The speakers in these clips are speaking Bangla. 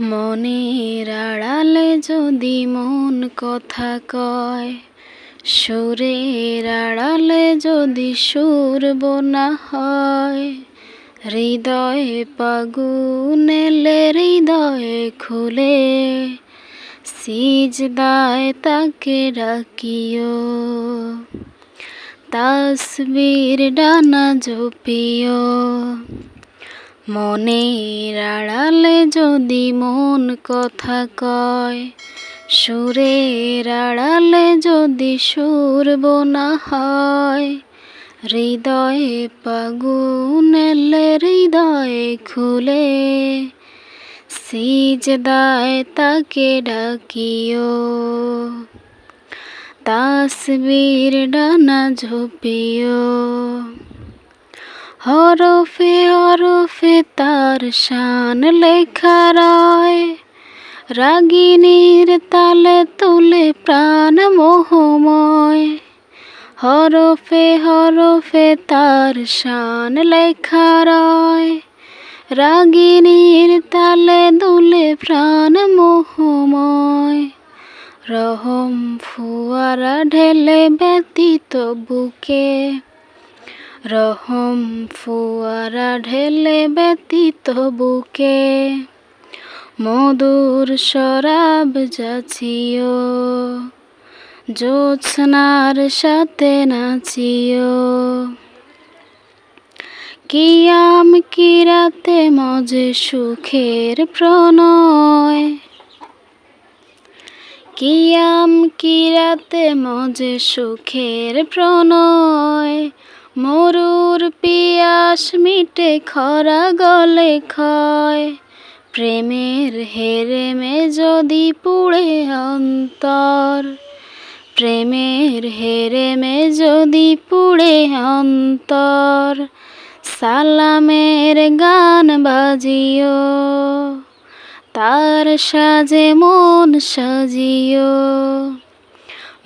মনের আড়ালে যদি মন কথা কয়, সুরের আড়ালে যদি সুর বোনা হয়, হৃদয়ে পাগুন এলে হৃদয়ে খুলে সিজ দায় তাকে ডাকিও। তাসবির ডানা জপিও মনের আড়ালে যদি মন কথা কয়, সুরের আড়ালে যদি সুর বোনা হয়, হৃদয়ে পাগুন হৃদয়ে খুলে, সিজদায় তাকে ডাকিও। তাসবির ডানা ঝোপিও। হরফে হরফে তার শান লেখা রয়। রাগিনীর তালে তুলে প্রাণ মোহময়। হরফে হরফে তার শান লেখা রয়। রাগিনীর তালে দুলে প্রাণ মোহময়। রহম ফুয়ারা ঢেলে ব্যতীত বুকে রহম ফুয়ারা ঢেলে ব্যতীত বুকে, মধুর শরাব যাচিও, জ্যোৎস্নার সাথে নাচিও। কিয়াম কিরাতে মজে সুখের প্রণয়? কিয়াম কিরাতে মজে সুখের প্রণয়? মরুর পিয়াস মিটে খরা গলে ক্ষয়। প্রেমের হেরেমে যদি পুড়ে অন্তর, প্রেমের হেরেমে যদি পুড়ে অন্তর, সালামের গান বাজিও, তার সাজে মন সাজিও।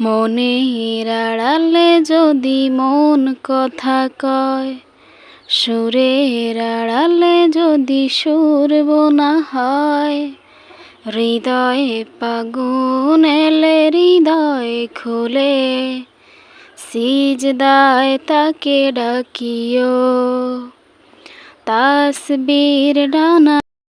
মনের আড়ালে যদি মন কথা কয়, সুরের আড়ালে যদি সুর বোনা হয়, হৃদয়ে পাগুন এলে হৃদয়ে খুলে, সিজদায় তাকে ডাকিও। তাসবির ডানা